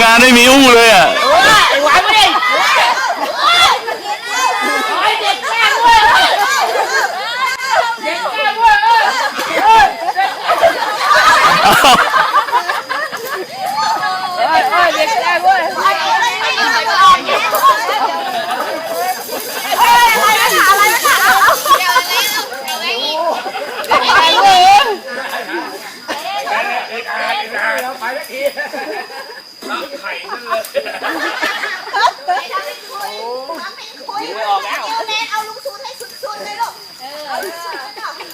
งานไม่มีอู้เลยอะไอ้หวานมาดิไอ้เด็กแกล้งเว้ยเด็กแกล้งเว้ยเออเออเออเออเด็กแกล้งเว้ย เอาลุงชูให้สุดๆเลยลูก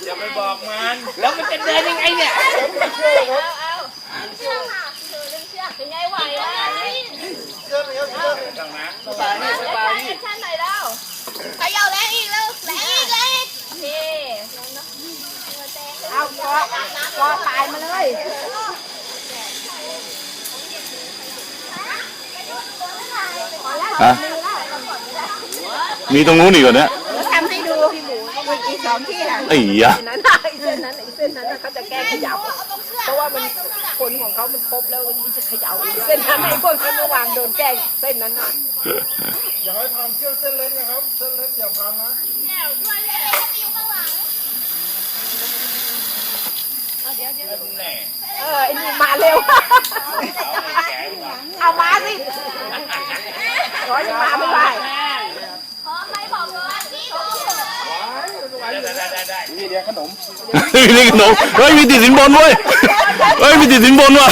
อย่าไปบอกมัน แล้วมันจะเดินยังไงเนี่ยเชื่อค่ะคือเรื่องเชือเป็นไงไหวอะนี่เชื่อเชื่อเชื่อสบายสบายแอคชั่นหน่อยแล้วขยาวแรงอีกแล้วแรงอีกแรงอีกนี่เอากอก็ตายมาเลยฮะมีตรงนู้นอีกเหรอเนี่ย อีกสองที่ค่ะไอ้ยะ นั้นน่ะไอ้เส้นนั้นไอ้เส้นนั้นน่ะเขาจะแก้ขยับเพราะว่ามันคนของเขามันครบแล้วมันจะเขย่าเส้นนั้นไอ้พวกนั้นเมื่อวานโดนแกล้งเส้นนั้นน่ะอย่าให้ทำเชือกเส้นเล็กนะครับ เส้นเล็กอย่าพันนะแนวด้วยเลยไปอยู่ข้างหลังเออไอ้นี่มาเร็ว เอามาสิร้อยยังมาไม่ไหว พร้อมไหมบอกเลยพี่พร้อม เลยนี่เดียวขนมมีนี่ขนมเฮ้ยมีติดสินบนเว้ยเฮ้ยมีติดสินบนว่ะ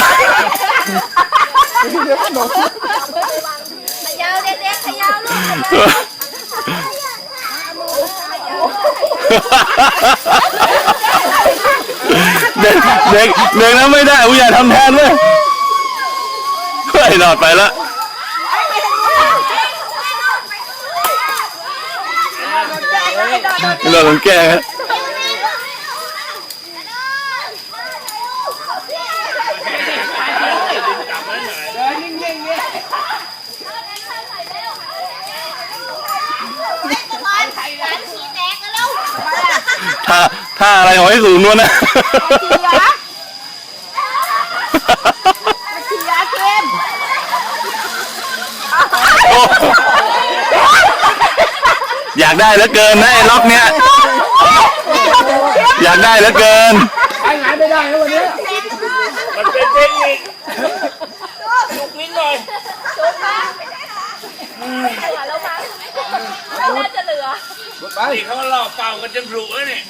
นี่เดียวขนมขยาวเด็กๆขยาวลูกเด็กเด็กเด็กนั้นไม่ได้ผู้ใหญ่ทำแทนเว้ยเฮ้ยหลอดไปละเราต้องแก้ฮะ เดินนิ่งๆเนี่ย บอลใส่ร้านฉีแตกกันแล้ว ท่าท่าอะไรหอยสูงนู่นนะฉียาเค็มโอ้อยากได้เหลือเกินนะไอ้ล็อกเนี้ย อยากได้เหลือเกิน ไปไหนไม่ได้แล้ววันนี้ มันเป็นเทคนิคลุกลิ้นหน่อย น่าจะเหลือ นี่เขาหลอกเป่ากันจนผุแล้วเนี่ย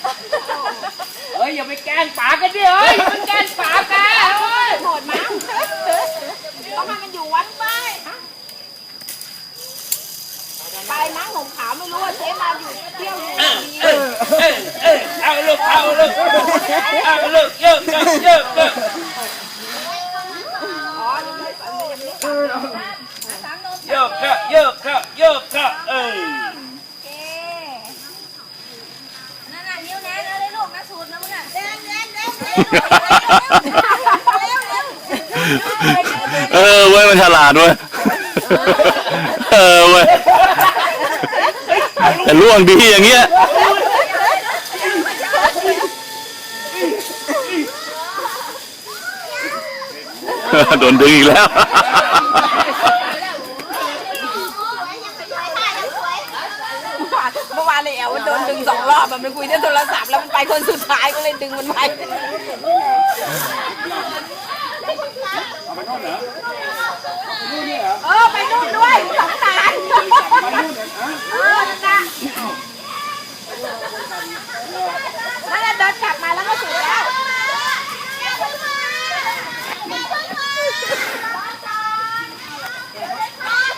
เฮ้ยอย่าไปแกล้งป๋ากันดิเฮ้ยอย่าไปแกล้งป๋ากันเฮ้ยโหดมั้งต้องให้มันอยู่วัดไปไปนั่งห่มขาวไม่รู้ว่าเจ๊มาอยู่เที่ยวอยู่ดี เออเออเออเอาลูกเอาลูกเอาลูกเยอะเยอะเยอะเยอะ อ๋อยังไม่ยังไม่ เยอะครับเยอะครับเยอะครับเออ นั่นน่ะนิ้วแน่นเลยลูกนะสูตรนะมึงอะเร็วเร็ว เออเว้ยมันฉลาดเว้ยเออเว้ยแต่ล่วงดีอย่างเงี้ยโดนดึงอีกแล้ว เมื่อวานเลยแอล มันโดนดึงสองรอบอะมันคุยในโทรศัพท์แล้วมันไปคนสุดท้ายก็เลยดึงมันไปเออไปนู่นด้วยสองตาลเออนั่นน่ะนั่นน่ะเดินกลับมาแล้วก็ถึงแล้ว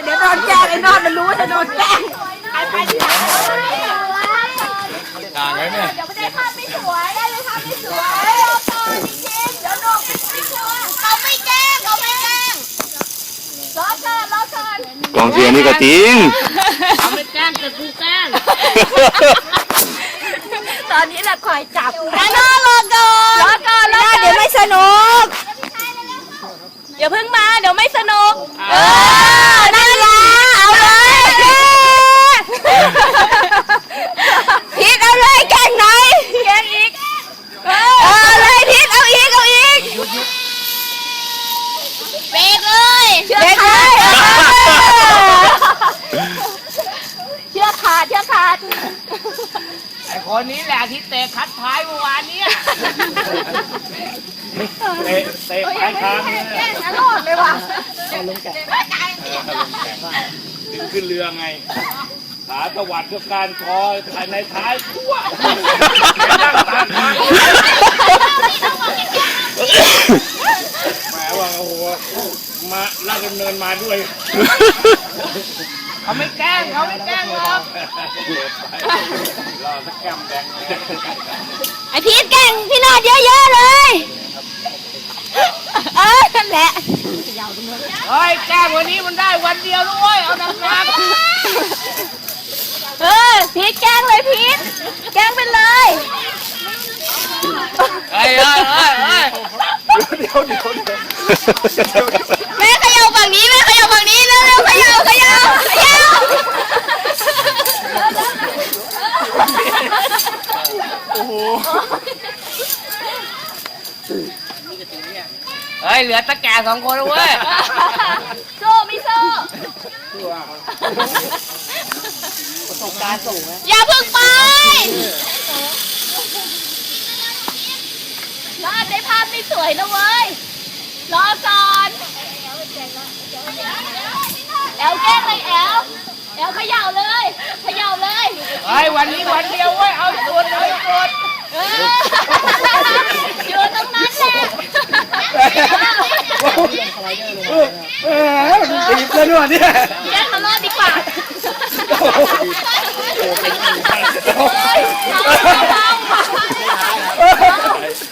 เดี๋ยวโดนแกล้งไอ้นอนมันรู้ว่าจะโดนแกล้งไปไปที่หลังต่าง ไงเนี่ยเดี๋ยวไม่ได้ภาพไม่สวยได้เลยภาพไม่สวยรอก่อนจริงๆเดี๋ยวนกไม่ชัวร์เขาไม่แกล้งเขาไม่แกล้งรอก่อนรอก่อนกองเชียร์นี่ก็จริงเขาไม่แกล้งแต่กูแกล้งตอนนี้แหละคอยจับแน่นอนรอก่อนรอก่อนรอก่อนเดี๋ยวไม่สนุกอย่าเพิ่งมาเดี๋ยวไม่สนุกเออนั่นแหละเอาเลยพีทเอาเลยแกงหน่อยแกงอีก เออเลยพีทเอาอีกเอาอีกเบรกเลยเชือก คนนี้แหละที่เตะคัดท้ายเมื่อวานเนี้ย เตะเตะปลายคางแกล้งตลอดเลยว่ะดึงขึ้นเรือไง ขาตวัดกับการคอภายในท้ายทั่วนั่งตากฟ้าแหมว่าโอ้โหมาลากดำเนินมาด้วย เขาไม่แกล้งเขาไม่แกล้งหรอกรอสักแก้มแดงไอพีทเก่งพี่นอดเยอะๆเลย เออนั่นแหละเฮ้ยแกล้งวันนี้มันได้วันเดียวนะเว้ยเอาหนักเออพีทแกล้งเลยพีทแกล้งไปเลยๆเฮ้ยเฮ้ยเฮ้ยเฮ้ยเดี๋ยวเดี๋ยวเดี๋ยวแม่เขย่าฝั่งนี้แม่เขย่าฝั่งนี้เร็วๆเขย่าเขย่าเขย่า เฮ้ยเหลือตะแก่สองคนนะเว้ยโซ่ไม่โซ่ประสบการณ์สูงนะอย่าเพึ่งไปรอดได้ภาพไม่สวยนะเว้ย รอก่อนแอลแกล้งเลยแอลแอลเขย่าเลยเขย่าเลย เฮ้ยวันนี้วันเดียวเว้ยเอาสุดเอาสุดเอยู่ตรงนั้นแหละเออตีบเลยด้วยเนี่ยแกล้งเขารอดดีกว่า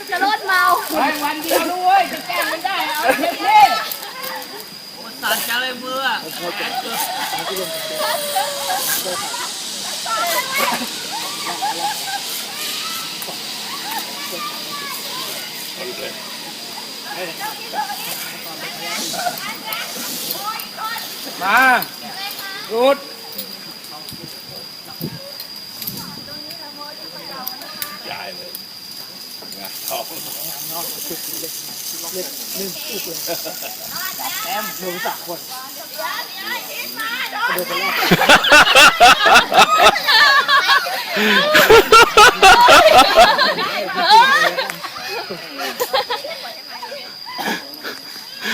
จะรอดเมา เฮ้ยวันเดียวนะเว้ยจะแกล้งมันได้เอาเท่ๆโอ้สั่นจังเลยมืออะแขนเกิด มาหยุดไ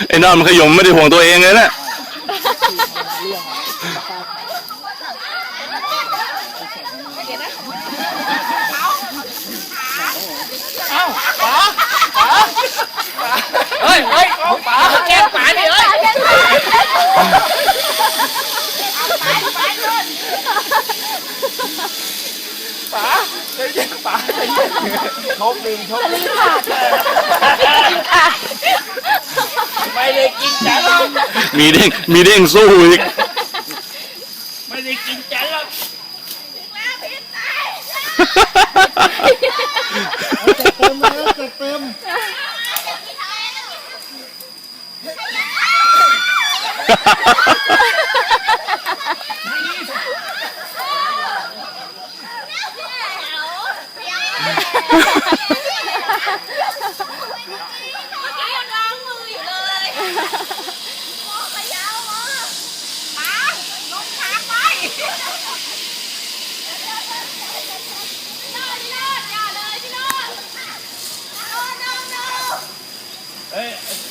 ไอ้นอนมันขยมไม่ได้ห่วงตัวเองเลยนะเฮ้ยเฮ้ยป๋าแกล้งป๋าดิเฮ้ยชกดิงชก ไม่ได้กินจันหรอกมีเด้งมีเด้งสู้อีกไม่ได้กินจันหรอกเต็มเลยเต็ม ล้างมืออยู่เลยมองไปยาวมาป๋าลงทางไปพี่โนดพี่โนดอย่าเลยพี่โนดโนดโนดโนด เอ้ย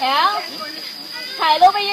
แอลถ่ายรูปไปเยอะ